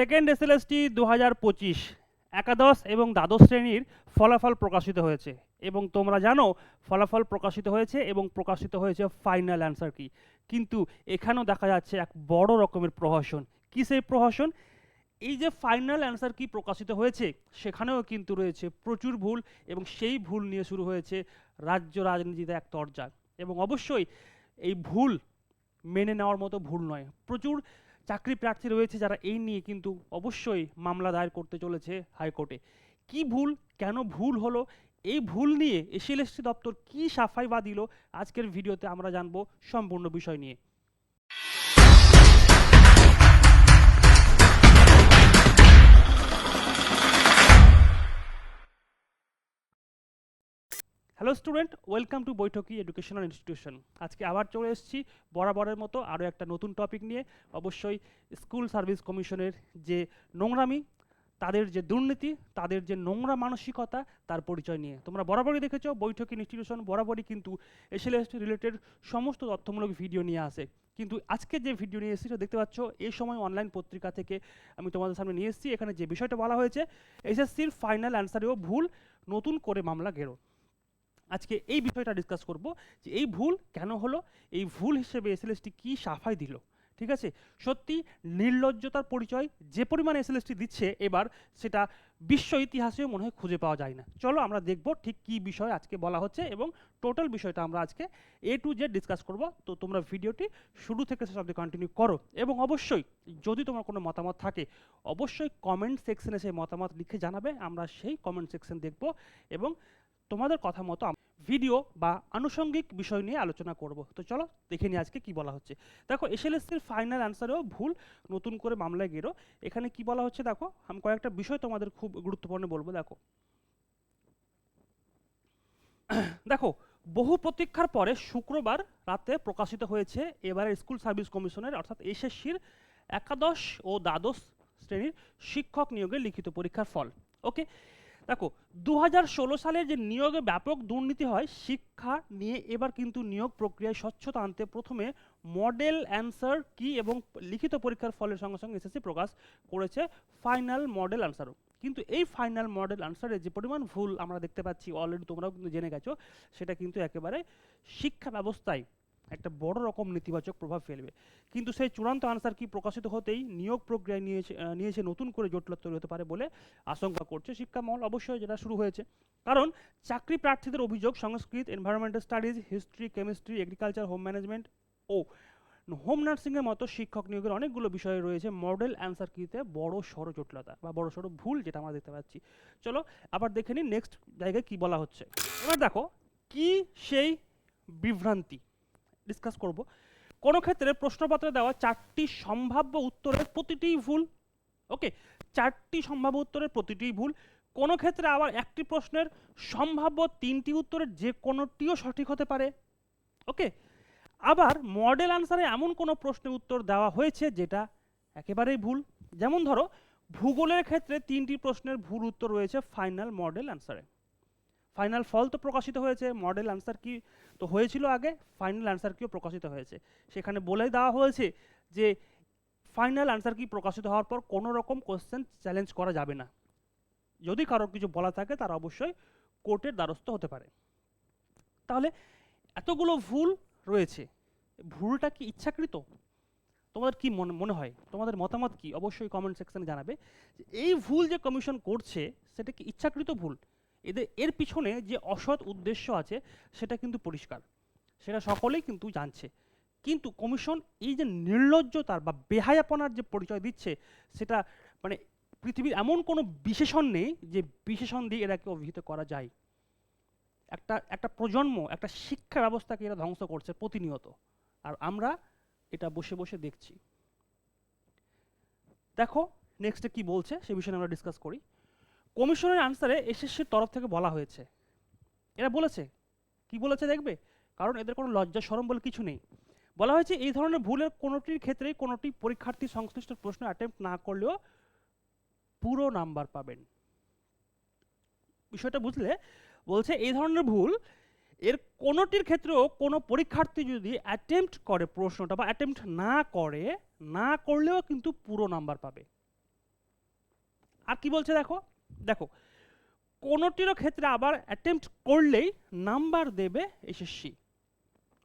Second SLST দু হাজার পঁচিশ, একাদশ এবং দ্বাদশ শ্রেণির ফলাফল প্রকাশিত হয়েছে। এবং তোমরা জানো, ফলাফল প্রকাশিত হয়েছে এবং প্রকাশিত হয়েছে ফাইনাল অ্যান্সার কি। কিন্তু এখানেও দেখা যাচ্ছে এক বড় রকমের প্রহসন। কী সেই প্রহসন? এই যে ফাইনাল অ্যান্সার কি প্রকাশিত হয়েছে, সেখানেও কিন্তু রয়েছে প্রচুর ভুল এবং সেই ভুল নিয়ে শুরু হয়েছে রাজ্য রাজনীতিতে এক তরজা। এবং অবশ্যই এই ভুল মেনে নেওয়ার মতো ভুল নয়। প্রচুর চাকরি প্রার্থী রয়েছে যারা এই নিয়ে কিন্তু অবশ্যই মামলা দায়ের করতে চলেছে হাইকোর্টে। কি ভুল? কেন ভুল হলো? এই ভুল নিয়ে এসএলএসটি দপ্তর কি সাফাই বা দিল আজকের ভিডিওতে আমরা জানব সম্পূর্ণ বিষয় নিয়ে। Hello student welcome to Baithaki educational institution আজকে আবার চলে এসেছি বরাবরের মতো আরও একটা নতুন টপিক নিয়ে। অবশ্যই স্কুল সার্ভিস কমিশনের যে নোংরামি, তাদের যে দুর্নীতি, তাদের যে নোংরা মানসিকতা, তার পরিচয় নিয়ে। তোমরা বরাবরই দেখেছ বৈঠকি ইনস্টিটিউশন বরাবরই কিন্তু এসএলএস রিলেটেড সমস্ত তথ্যমূলক ভিডিও নিয়ে আসে। কিন্তু আজকে যে ভিডিও নিয়ে এসেছি দেখতে পাচ্ছ এই সময় অনলাইন পত্রিকা থেকে আমি তোমাদের সামনে নিয়ে এসেছি। এখানে যে বিষয়টা বলা হয়েছে এসএসসির ফাইনাল অ্যান্সারেও ভুল, নতুন করে মামলা গেরো। আজকে এই বিষয়টা ডিসকাস করব যে এই ভুল কেন হলো, এই ভুল হিসেবে এসএলএসটি কী সাফাই দিল, ঠিক আছে? সত্যি নির্লজ্জতার পরিচয় যে পরিমাণে এসএলএসটি দিচ্ছে এবার সেটা বিশ্ব ইতিহাসেও মনে হয় খুঁজে পাওয়া যায় না। চলো আমরা দেখব ঠিক কী বিষয় আজকে বলা হচ্ছে এবং টোটাল বিষয়টা আমরা আজকে এ টু জেড ডিসকাস করব। তো তোমরা ভিডিওটি শুরু থেকে শেষ অবধি কন্টিনিউ করো এবং অবশ্যই যদি তোমার কোনো মতামত থাকে, অবশ্যই কমেন্ট সেকশনে সেই মতামত লিখে জানাবে, আমরা সেই কমেন্ট সেকশন দেখব এবং তোমাদের কথা মতো ভিডিও বা আনুষঙ্গিক বিষয় নিয়ে আলোচনা করব। তো চলো দেখে নিই আজকে কি বলা হচ্ছে। দেখো, এসএলএসসির ফাইনাল অ্যান্সারেও ভুল, নতুন করে মামলায় গেরো। এখানে কি বলা হচ্ছে দেখো, আমি কয়েকটা বিষয় তোমাদের খুব গুরুত্বপূর্ণ বলব, দেখো। দেখো, বহু প্রতীক্ষার পরে শুক্রবার রাতে প্রকাশিত হয়েছে এবারে স্কুল সার্ভিস কমিশনের, অর্থাৎ এসএসসির একাদশ ও দ্বাদশ শ্রেণির শিক্ষক নিয়োগের লিখিত পরীক্ষার ফল। ওকে দেখো দু সালের যে নিয়োগে ব্যাপক দুর্নীতি হয়, শিক্ষা নিয়ে এবার কিন্তু নিয়োগ প্রক্রিয়ায় স্বচ্ছতা আনতে প্রথমে মডেল অ্যান্সার কি এবং লিখিত পরীক্ষার ফলের সঙ্গে সঙ্গে এসএসসি প্রকাশ করেছে ফাইনাল মডেল অ্যান্সারও। কিন্তু এই ফাইনাল মডেল অ্যান্সারে যে পরিমাণ ভুল আমরা দেখতে পাচ্ছি, অলরেডি তোমরাও কিন্তু জেনে গেছো, সেটা কিন্তু একেবারে শিক্ষা ব্যবস্থায় একটা বড় রকম নেতিবাচক প্রভাব ফেলবে। কিন্তু সেই চূড়ান্ত আনসার কি প্রকাশিত হতেই নিয়োগ প্রক্রিয়ায় নিয়েছে নিয়েছে নতুন করে জটিলতা তৈরি হতে পারে বলে আশঙ্কা করছে শিক্ষা মহল। অবশ্যই যেটা শুরু হয়েছে, কারণ চাকরি প্রার্থীদের অভিযোগ, Sanskrit environmental studies history chemistry agriculture home management ও হোম নার্সিংয়ের মতো শিক্ষক নিয়োগের অনেকগুলো বিষয় রয়েছে। মডেল অ্যান্সার কিতে বড় সড়ো জটিলতা বা বড় সড়ো ভুল যেটা আমরা দেখতে পাচ্ছি। চলো আবার দেখে নিই নেক্সট জায়গায় কি বলা হচ্ছে। এবার দেখো, কি সেই বিভ্রান্তি? ডিসকাস করব। কোনো ক্ষেত্রে প্রশ্নপত্রে দেওয়া চারটি সম্ভাব্য উত্তরের প্রতিটিই ভুল ওকে চারটি সম্ভাব্য উত্তরের প্রতিটিই ভুল। কোনো ক্ষেত্রে আবার একটি প্রশ্নের সম্ভাব্য তিনটি উত্তরের যে কোনোটিও সঠিক হতে পারে ওকে আবার মডেল আনসারে এমন কোনো প্রশ্নের উত্তর দেওয়া হয়েছে যেটা একেবারেই ভুল। যেমন ধরো, ভূগোলের ক্ষেত্রে তিনটি প্রশ্নের ভুল উত্তর রয়েছে ফাইনাল মডেল আনসারে ফাইনাল ফল তো প্রকাশিত হয়েছে মডেল আনসার কি তো হয়েছিল আগে ফাইনাল আনসার কিও প্রকাশিত হয়েছে। সেখানে বলে দেওয়া হয়েছে যে ফাইনাল আনসার কি প্রকাশিত হওয়ার পর কোনো রকম কোশ্চেন চ্যালেঞ্জ করা যাবে না। যদি কারোর কিছু বলা থাকে, তারা অবশ্যই কোর্টের দ্বারস্থ হতে পারে। তাহলে এতগুলো ভুল রয়েছে ভুলটা কি ইচ্ছাকৃত? তোমাদের কি মনে মনে হয়? তোমাদের মতামত কি? অবশ্যই কমেন্ট সেকশনে জানাবে এই ভুল যে কমিশন করছে, সেটা কি ইচ্ছাকৃত ভুল? এদের, এর পিছনে যে অসৎ উদ্দেশ্য আছে, সেটা কিন্তু পরিষ্কার। সেটা সকলেই কিন্তু জানছে। কিন্তু কমিশন এই যে নির্লজ্জতার বা বেহায়াপনার যে পরিচয় দিচ্ছে, সেটা মানে পৃথিবীর এমন কোনো বিশেষণ নেই যে বিশেষণ দিয়ে এরাকে অভিহিত করা যায়। একটা একটা প্রজন্ম, একটা শিক্ষা ব্যবস্থাকে এরা ধ্বংস করছে প্রতিনিয়ত। আর আমরা এটা বসে বসে দেখছি। দেখো নেক্সটে কি বলছে, সে বিষয়ে আমরা ডিসকাস করি। কমিশনের আনসারে এসএসসির তরফ থেকে বলা হয়েছে। এরা বলেছে। কি বলেছে দেখবে? কারণ এদের কোনো লজ্জা সরম বলে কিছু নেই। বলা হয়েছে এই ধরনের ভুলের কোনোটির ক্ষেত্রেই কোনোটি পরীক্ষার্থী সংশ্লিষ্ট প্রশ্ন অ্যাটেম্প না করলেও পুরো নাম্বার পাবেন। বিষয়টা বুঝলে? বলছে এই ধরনের ভুল, এর কোনোটির ক্ষেত্রেও কোনো পরীক্ষার্থী যদি অ্যাটেম্প্ট করে প্রশ্নটা বা অ্যাটেম্প্ট না করে, না করলেও কিন্তু পুরো নাম্বার পাবে। আর কি বলছে দেখো? দেখো, কোনোটিরও ক্ষেত্রে আবার অ্যাটেম্প্ট করলেই নাম্বার দেবে এসএসসি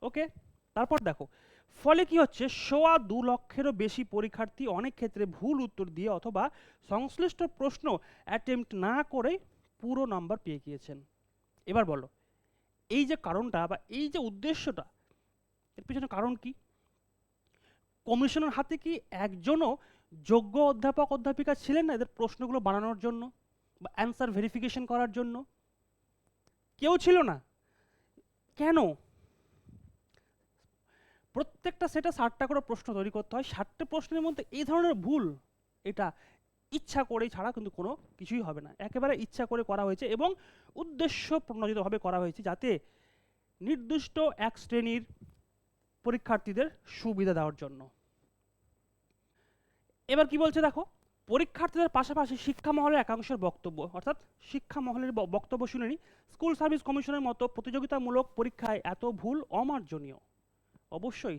ওকে তারপর দেখো, ফলে কি হচ্ছে? সোয়া দু লক্ষেরও বেশি পরীক্ষার্থী অনেক ক্ষেত্রে ভুল উত্তর দিয়ে অথবা সংশ্লিষ্ট প্রশ্ন অ্যাটেম্প্ট না করেই পুরো নাম্বার পেয়ে গিয়েছেন। এবার বলো, এই যে কারণটা বা এই যে উদ্দেশ্যটা, এর পিছনে কারণ কি? কমিশনের হাতে কি একজনও যোগ্য অধ্যাপক, অধ্যাপিকা ছিলেন না এদের প্রশ্নগুলো বানানোর জন্য? অ্যান্সার ভেরিফিকেশন করার জন্য? কেউ ছিল না। কেন? প্রত্যেকটা সেটা ষাটটা করে প্রশ্ন তৈরি করতে হয়। ষাটটা প্রশ্নের মধ্যে এই ধরনের ভুল, এটা ইচ্ছা করেই ছাড়া কিন্তু কোনো কিছুই হবে না। একেবারে ইচ্ছা করে করা হয়েছে এবং উদ্দেশ্য প্রণোদিতভাবে করা হয়েছে যাতে নির্দিষ্ট এক শ্রেণির পরীক্ষার্থীদের সুবিধা দেওয়ার জন্য। এবার কি বলছে দেখো? পরীক্ষার্থীদের পাশাপাশি শিক্ষা মহলের একাংশের বক্তব্য, অর্থাৎ শিক্ষা মহলের বক্তব্য শুনেনি স্কুল সার্ভিস কমিশনের মতো প্রতিযোগিতামূলক পরীক্ষায় এত ভুল অমার্জনীয়। অবশ্যই,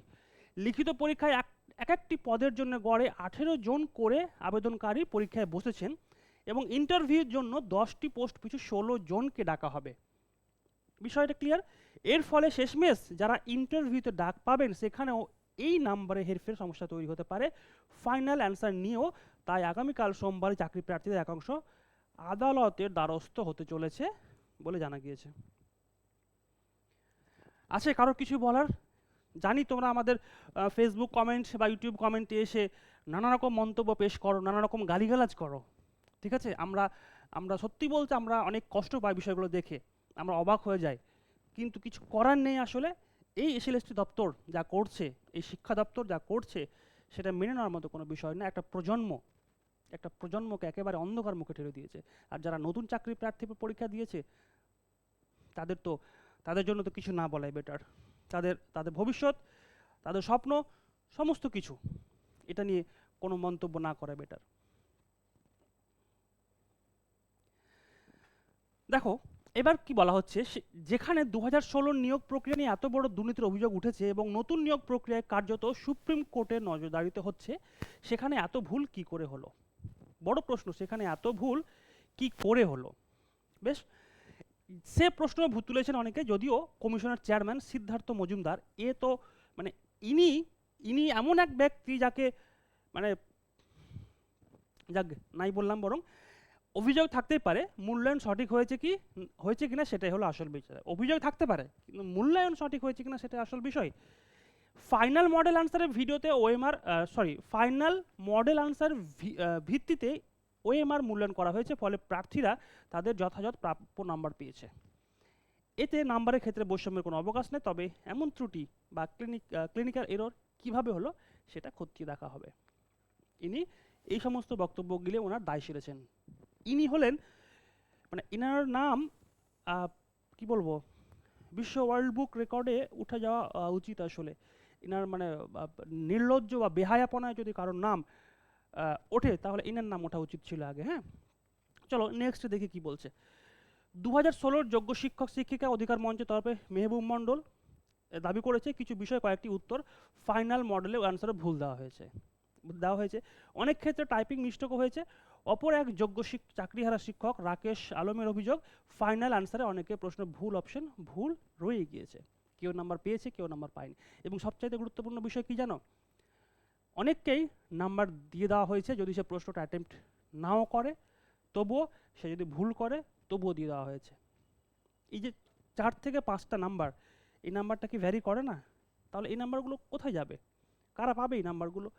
লিখিত পরীক্ষায় এক এক একটি পদের জন্য গড়ে আঠেরো জন করে আবেদনকারী পরীক্ষায় বসেছেন এবং ইন্টারভিউর জন্য দশটি পোস্ট পিছু ষোলো জনকে ডাকা হবে। বিষয়টা ক্লিয়ার এর ফলে শেষমেশ যারা ইন্টারভিউতে ডাক পাবেন, সেখানেও এই নাম্বারে হেরফের সমস্যা তৈরি হতে পারে। ফাইনাল অ্যান্সার নিয়েও তাই আগামীকাল সোমবার চাকরি প্রার্থীদের একাংশ আদালতের দ্বারস্থ হতে চলেছে বলে জানা গিয়েছে। আছে কারোর কিছু বলার? জানি তোমরা আমাদের ফেসবুক কমেন্ট বা ইউটিউব কমেন্টে এসে নানা রকম মন্তব্য পেশ করো, নানা রকম গালিগালাজ করো। ঠিক আছে? আমরা আমরা সত্যি বলতে আমরা অনেক কষ্ট পাই বিষয়গুলো দেখে। আমরা অবাক হয়ে যাই। কিন্তু কিছু করার নেই আসলে। এই এসএলএসটি দপ্তর যা করছে, এই শিক্ষা দপ্তর যা করছে, সেটা মেনে নেওয়ার মতো কোনো বিষয় না। একটা প্রজন্ম, একটা প্রজন্মকে একেবারে অন্ধকার মুখে ঠেলে দিয়েছে। আর যারা নতুন চাকরি প্রার্থী পরীক্ষা দিয়েছে, তাদের তো, তাদের জন্য তো কিছু না বলাই বেটার তাদের তাদের ভবিষ্যৎ, তাদের স্বপ্ন, সমস্ত কিছু, এটা নিয়ে কোনো মন্তব্য না করা বেটার দেখো এবার কি বলা হচ্ছে? যেখানে দু হাজার নিয়োগ প্রক্রিয়া নিয়ে এত বড় দুর্নীতির অভিযোগ উঠেছে এবং নতুন নিয়োগ প্রক্রিয়ায় কার্যত সুপ্রিম কোর্টের নজরদারিতে হচ্ছে, সেখানে এত ভুল কি করে হলো? বড় প্রশ্ন, সেখানে এত ভুল কি করে হলো? বেশ, সে প্রশ্ন তুলেছেন অনেকে, যদিও কমিশনের চেয়ারম্যান সিদ্ধার্থ মজুমদার। এ তো মানে ইনি ইনি এমন এক ব্যক্তি যাকে মানে যাক, নাই বললাম বরং অভিযোগ থাকতেই পারে, মূল্যায়ন সঠিক হয়েছে কি, হয়েছে কিনা সেটাই হলো আসল বিষয়। অভিযোগ থাকতে পারে, কিন্তু মূল্যায়ন সঠিক হয়েছে কিনা সেটা আসল বিষয়। ফাইনাল মডেল আনসারের ভিডিওতে OMR sorry final model answer ভিত্তিতে ওএমআর মূল্যায়ন করা হয়েছে, ফলে প্রার্থীরা তাদের যথাযথ প্রাপ্য নাম্বার পেয়েছে। এতে নাম্বারের ক্ষেত্রে বৈষম্যের কোনো অবকাশ নেই, তবে এমন ত্রুটি বা ক্লিনিক ক্লিনিক্যাল এরর কীভাবে হলো সেটা খতিয়ে দেখা হবে। ইনি এই সমস্ত বক্তব্য গিলে ওনার দায় সেরেছেন। ইনি হলেন মানে ইনার নাম কি বলব, বিশ্ব ওয়ার্ল্ড বুক রেকর্ডে উঠে যাওয়া উচিত আসলে। ইনার মানে নির্লজ্জ বা বেহায়াপনায় যদি কারোর নাম ওঠে, তাহলে ইনার নাম ওঠা উচিত ছিল আগে হ্যাঁ? চলো নেক্সট দেখি কি বলছে। দু হাজার ষোলোর যোগ্য শিক্ষক, শিক্ষিকা অধিকার মঞ্চের তরফে মেহবুব মণ্ডল দাবি করেছে কিছু বিষয় কয়েকটি উত্তর ফাইনাল মডেলে অ্যান্সারে ভুল দেওয়া হয়েছে। দেওয়া হয়েছে। অনেক ক্ষেত্রে টাইপিং মিস্টেকও হয়েছে। অপর এক যোগ্য চাকরিহারা শিক্ষক রাকেশ আলমের অভিযোগ, ফাইনাল আনসারে অনেকে প্রশ্ন, ভুল অপশন, ভুল রয়ে গিয়েছে। কেউ নাম্বার পেয়েছে, কেউ নাম্বার পায়নি। এবং সবচাইতে গুরুত্বপূর্ণ বিষয় কি জানো? অনেককেই নাম্বার দিয়ে দেওয়া হয়েছে যদি সে প্রশ্নটা অ্যাটেম্প্ট নাও করে, তবুও সে যদি ভুল করে, তবুও দিয়ে দেওয়া হয়েছে। এই যে চার থেকে পাঁচটা নাম্বার, এই নাম্বারটা কি ভ্যারি করে না? তাহলে এই নাম্বারগুলো কোথায় যাবে? কারা পাবে এই নাম্বারগুলো?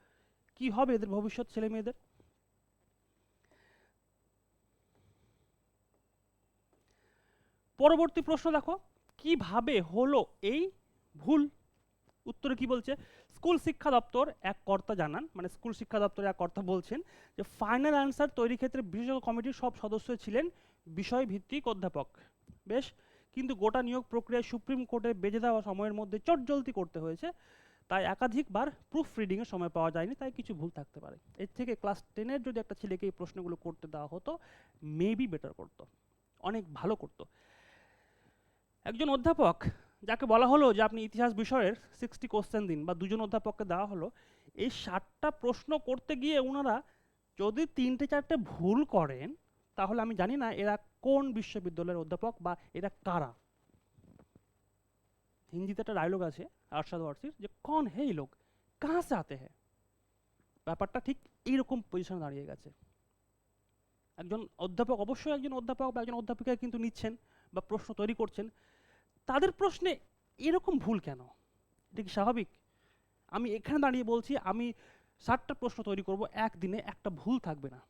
কি হবে এদের ভবিষ্যৎ ছেলে মেয়েদের পরবর্তী প্রশ্ন দেখো, কীভাবে হলো এই ভুল? উত্তরে কি বলছে? স্কুল শিক্ষা দপ্তর এক কর্তা জানান মানে স্কুল শিক্ষা দপ্তরের এক কর্তা বলছেন যে ফাইনাল অ্যান্সার তৈরির ক্ষেত্রে বিশেষজ্ঞ কমিটির সব সদস্য ছিলেন বিষয় ভিত্তিক অধ্যাপক। বেশ, কিন্তু গোটা নিয়োগ প্রক্রিয়ায় সুপ্রিম কোর্টে বেজে দেওয়া সময়ের মধ্যে চটজলতি করতে হয়েছে। তাই একাধিকবার প্রুফ রিডিংয়ের সময় পাওয়া যায়নি, তাই কিছু ভুল থাকতে পারে। এর থেকে ক্লাস টেনের যদি একটা ছেলেকে এই প্রশ্নগুলো করতে দেওয়া হতো মেবি বেটার করতো। অনেক ভালো করতো। একজন অধ্যাপক যাকে বলা হলো যে আপনি ইতিহাস বিষয়ের সিক্সটি কোশ্চেন দিন বা দুজন অধ্যাপককে দেওয়া হলো, এই ষাটটা প্রশ্ন করতে গিয়ে ওনারা যদি তিনটে চারটে ভুল করেন, তাহলে আমি জানি না এরা কোন বিশ্ববিদ্যালয়ের অধ্যাপক বা এরা কারা। হিন্দিতে একটা ডায়লগ আছে, আরশাদ ওয়ারসির, যে কন হে লোক? কাহা সে আতে হ্যাঁ ব্যাপারটা ঠিক এইরকম পজিশনে দাঁড়িয়ে গেছে। একজন অধ্যাপক, অবশ্যই একজন অধ্যাপক বা একজন অধ্যাপিকা কিন্তু নিচ্ছেন বা প্রশ্ন তৈরি করছেন। তাদের প্রশ্নে এরকম ভুল কেন? এটা কি স্বাভাবিক? আমি এখানে দাঁড়িয়ে বলছি, আমি ষাটটা প্রশ্ন তৈরি করব, একদিনে একটা ভুল থাকবে না।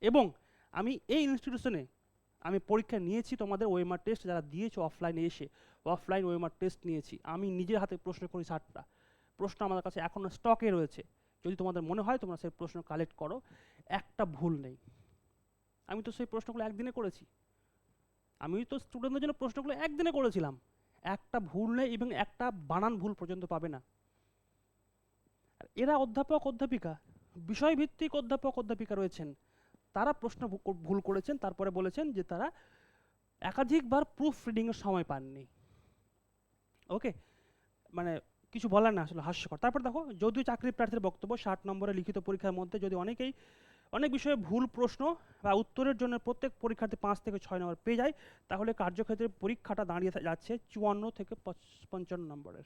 এবং আমি এই ইনস্টিটিউশনে আমি পরীক্ষা নিয়েছি তোমাদের ওয়েমার টেস্ট যারা দিয়েছ অফলাইনে এসে অফলাইন ওয়েমার টেস্ট নিয়েছি। আমি নিজের হাতে প্রশ্ন করি ষাটটা প্রশ্ন আমাদের কাছে এখনও স্টকে রয়েছে। যদি তোমাদের মনে হয় তোমরা সেই প্রশ্ন কালেক্ট করো। একটা ভুল নেই। আমি তো সেই প্রশ্নগুলো একদিনে করেছি। আমি তো স্টুডেন্টদের জন্য প্রশ্নগুলো একদিনে করেছিলাম। একটা ভুল নেই এবং একটা বানান ভুল পর্যন্ত পাবে না। এরা অধ্যাপক, অধ্যাপিকা, বিষয়ভিত্তিক অধ্যাপক, অধ্যাপিকা রয়েছেন। তারা প্রশ্ন ভুল করেছেন, তারপরে বলেছেন যে তারা একাধিকবার প্রুফ রিডিংয়ের সময় পাননি। ওকে মানে কিছু বলার না, আসলে হাস্যকর। তারপর দেখো, যদিও চাকরি প্রার্থীর বক্তব্য ষাট নম্বরে লিখিত পরীক্ষার মধ্যে যদি অনেকেই অনেক বিষয়ে ভুল প্রশ্ন বা উত্তরের জন্য প্রত্যেক পরীক্ষার্থী পাঁচ থেকে ছয় নম্বর পেয়ে যায়, তাহলে কার্যক্ষেত্রে পরীক্ষাটা দাঁড়িয়ে যাচ্ছে চুয়ান্ন থেকে পঞ্চান্ন নম্বরের।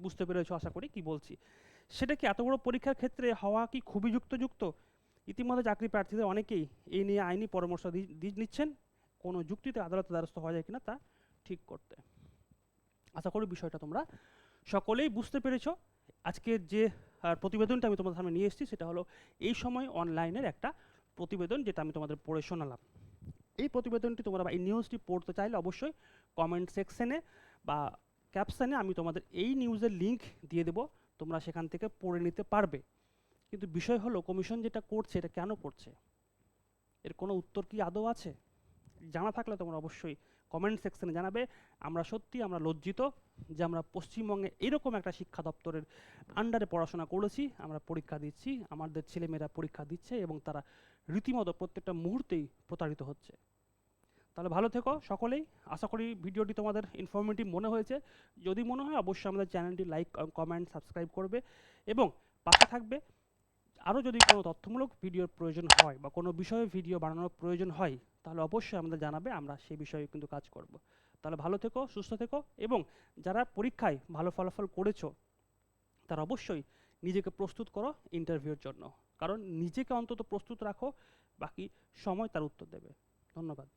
বুঝতে পেরেছ? আশা করি কি বলছি। সেটা কি এত বড় পরীক্ষার ক্ষেত্রে হওয়া কি খুবই যুক্তযুক্ত? ইতিমধ্যে চাকরি প্রার্থীদের অনেকেই এই নিয়ে আইনি পরামর্শ দি- দি- নিচ্ছেন। কোনো যুক্তিতে আদালতের দ্বারস্থ হওয়া যায় কিনা তা ঠিক করতে। আশা করি বিষয়টা তোমরা সকলেই বুঝতে পেরেছ। আজকের যে আহ, প্রতিবেদনটা আমি তোমাদের সামনে নিয়ে এসেছি সেটা হলো এই সময় অনলাইনের একটা প্রতিবেদন যেটা আমি তোমাদের পড়ে শোনালাম। এই প্রতিবেদনটি তোমরা বা এই নিউজটি পড়তে চাইলে অবশ্যই কমেন্ট সেকশনে বা ক্যাপশনে আমি তোমাদের এই নিউজের লিংক দিয়ে দেবো তোমরা সেখান থেকে পড়ে নিতে পারবে। কিন্তু বিষয় হলো কমিশন যেটা করছে এটা কেন করছে? এর কোনো উত্তর কি আদৌ আছে? জানা থাকলে তোমরা অবশ্যই কমেন্ট সেকশনে জানাবে। আমরা সত্যি, আমরা লজ্জিত যে আমরা পশ্চিমবঙ্গে এরকম একটা শিক্ষা দপ্তরের আন্ডারে পড়াশোনা করেছি। আমরা পরীক্ষা দিচ্ছি, আমাদের ছেলেমেয়েরা পরীক্ষা দিচ্ছে এবং তারা রীতিমতো প্রত্যেকটা মুহূর্তেই প্রতারিত হচ্ছে। তাহলে ভালো থেকো সকলেই। আশা করি ভিডিওটি তোমাদের ইনফরমেটিভ মনে হয়েছে। যদি মনে হয় অবশ্যই আমাদের চ্যানেলটি লাইক কমেন্ট সাবস্ক্রাইব করবে এবং পাশে থাকবে আরও যদি কোনো তথ্যমূলক ভিডিওর প্রয়োজন হয় বা কোনো বিষয়ে ভিডিও বানানোর প্রয়োজন হয়, তাহলে অবশ্যই আমাদের জানাবে, আমরা সেই বিষয়ে কিন্তু কাজ করব। তাহলে ভালো থেকো, সুস্থ থেকো এবং যারা পরীক্ষায় ভালো ফলাফল করেছ, তারা অবশ্যই নিজেকে প্রস্তুত করো ইন্টারভিউর জন্য। কারণ নিজেকে অন্তত প্রস্তুত রাখো, বাকি সময় তার উত্তর দেবে। ধন্যবাদ।